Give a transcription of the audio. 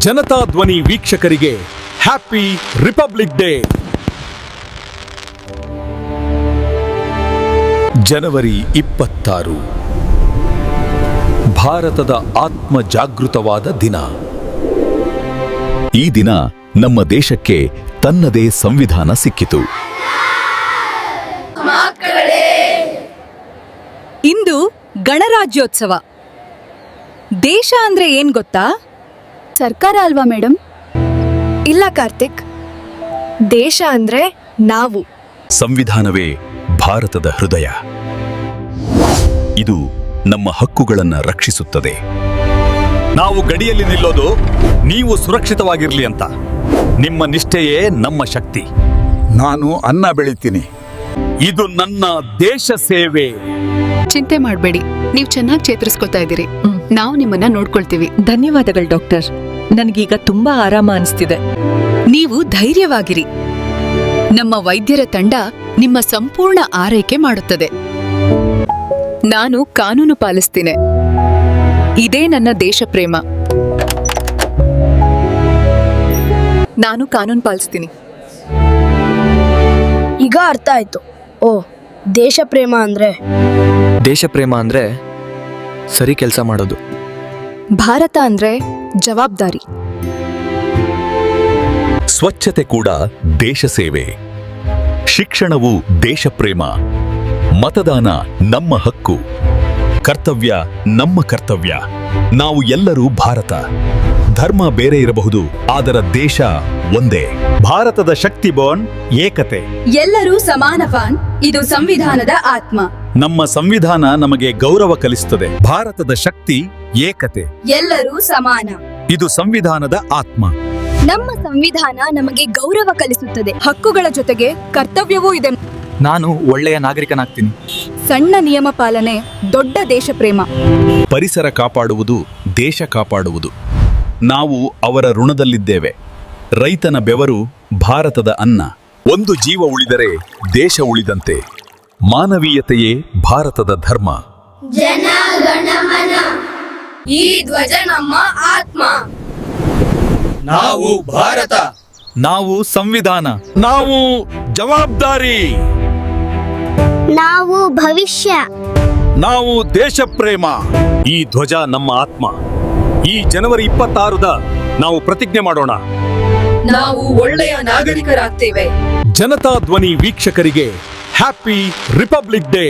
ಜನತಾ ಧ್ವನಿ ವೀಕ್ಷಕರಿಗೆ happy republic day. ಜನವರಿ ಇಪ್ಪತ್ತಾರು. ಭಾರತದ ಆತ್ಮ ಜಾಗೃತವಾದ ದಿನ. ಈ ದಿನ ನಮ್ಮ ದೇಶಕ್ಕೆ ತನ್ನದೇ ಸಂವಿಧಾನ ಸಿಕ್ಕಿತು. ಇಂದು ಗಣರಾಜ್ಯೋತ್ಸವ. ದೇಶ ಅಂದ್ರೆ ಏನ್ ಗೊತ್ತಾ? ಸರ್ಕಾರ ಅಲ್ವಾ ಮೇಡಮ್ ಇಲ್ಲ ಕಾರ್ತಿಕ್. ದೇಶ ಅಂದ್ರೆ ನಾವು. ಸಂವಿಧಾನವೇ ಭಾರತದ ಹೃದಯ. ಇದು ನಮ್ಮ ಹಕ್ಕುಗಳನ್ನು ರಕ್ಷಿಸುತ್ತದೆ. ನಾವು ಗಡಿಯಲ್ಲಿ ನಿಲ್ಲೋದು ನೀವು ಸುರಕ್ಷಿತವಾಗಿರ್ಲಿ ಅಂತ. ನಿಮ್ಮ ನಿಷ್ಠೆಯೇ ನಮ್ಮ ಶಕ್ತಿ. ನಾನು ಅನ್ನ ಬೆಳಿತೀನಿ. ಇದು ನನ್ನ ದೇಶ ಸೇವೆ. ಚಿಂತೆ ಮಾಡಬೇಡಿ ನೀವು ಚೆನ್ನಾಗಿ ಚೇತರಿಸ್ಕೊತಾ ಇದ್ದೀರಿ. ನಾವು ನಿಮ್ಮನ್ನ ನೋಡ್ಕೊಳ್ತೀವಿ. ಧನ್ಯವಾದಗಳು ಡಾಕ್ಟರ್. ನನಗೀಗ ತುಂಬಾ ಆರಾಮ ಅನಿಸ್ತಿದೆ. ನೀವು ಧೈರ್ಯವಾಗಿರಿ. ನಮ್ಮ ವೈದ್ಯರ ತಂಡ ನಿಮ್ಮ ಸಂಪೂರ್ಣ ಆರೈಕೆ ಮಾಡುತ್ತದೆ. ನಾನು ಕಾನೂನು ಪಾಲಿಸ್ತೇನೆ. ಇದೇ ನನ್ನ ದೇಶ ಪ್ರೇಮ ನಾನು ಕಾನೂನು ಪಾಲಿಸ್ತೀನಿ. ಈಗ ಅರ್ಥ ಆಯ್ತು. ಓ ದೇಶ ಪ್ರೇಮ ಅಂದ್ರೆ? ದೇಶ ಪ್ರೇಮ ಅಂದ್ರೆ ಸರಿ ಕೆಲಸ ಮಾಡೋದು. ಭಾರತ ಅಂದ್ರೆ ಜವಾಬ್ದಾರಿ. ಸ್ವಚ್ಛತೆ ಕೂಡ ದೇಶ ಸೇವೆ. ಶಿಕ್ಷಣವು ದೇಶ ಪ್ರೇಮ ಮತದಾನ ನಮ್ಮ ಹಕ್ಕು. ಕರ್ತವ್ಯ ನಮ್ಮ ಕರ್ತವ್ಯ. ನಾವು ಎಲ್ಲರೂ ಭಾರತ. ಧರ್ಮ ಬೇರೆ ಇರಬಹುದು ಆದರ ದೇಶ ಒಂದೇ. ಭಾರತದ ಶಕ್ತಿ ಬಾನ್ ಏಕತೆ. ಎಲ್ಲರೂ ಸಮಾನವಾನ್ ಇದು ಸಂವಿಧಾನದ ಆತ್ಮ. ನಮ್ಮ ಸಂವಿಧಾನ ನಮಗೆ ಗೌರವ ಕಲಿಸುತ್ತದೆ. ಭಾರತದ ಶಕ್ತಿ ಏಕತೆ. ಎಲ್ಲರೂ ಸಮಾನ. ಇದು ಸಂವಿಧಾನದ ಆತ್ಮ. ನಮ್ಮ ಸಂವಿಧಾನ ನಮಗೆ ಗೌರವ ಕಲಿಸುತ್ತದೆ. ಹಕ್ಕುಗಳ ಜೊತೆಗೆ ಕರ್ತವ್ಯವೂ ಇದೆ. ನಾನು ಒಳ್ಳೆಯ ನಾಗರಿಕನಾಗ್ತೀನಿ. ಸಣ್ಣ ನಿಯಮ ಪಾಲನೆ ದೊಡ್ಡ ದೇಶ ಪ್ರೇಮ. ಪರಿಸರ ಕಾಪಾಡುವುದು ದೇಶ ಕಾಪಾಡುವುದು. ನಾವು ಅವರ ಋಣದಲ್ಲಿದ್ದೇವೆ. ರೈತನ ಬೆವರು ಭಾರತದ ಅನ್ನ. ಒಂದು ಜೀವ ಉಳಿದರೆ ದೇಶ ಉಳಿದಂತೆ. ಮಾನವೀಯತೆಯೇ ಭಾರತದ ಧರ್ಮ. ಈ ಧ್ವಜ ನಮ್ಮ ಆತ್ಮ. ನಾವು ಭಾರತ. ನಾವು ಸಂವಿಧಾನ. ನಾವು ಜವಾಬ್ದಾರಿ. ನಾವು ಭವಿಷ್ಯ. ನಾವು ದೇಶ ಪ್ರೇಮ ಈ ಧ್ವಜ ನಮ್ಮ ಆತ್ಮ. ಈ ಜನವರಿ ಇಪ್ಪತ್ತಾರದ ನಾವು ಪ್ರತಿಜ್ಞೆ ಮಾಡೋಣ. ನಾವು ಒಳ್ಳೆಯ ನಾಗರಿಕರಾಗ್ತೇವೆ. ಜನತಾ ಧ್ವನಿ ವೀಕ್ಷಕರಿಗೆ ಹ್ಯಾಪಿ ರಿಪಬ್ಲಿಕ್ ಡೇ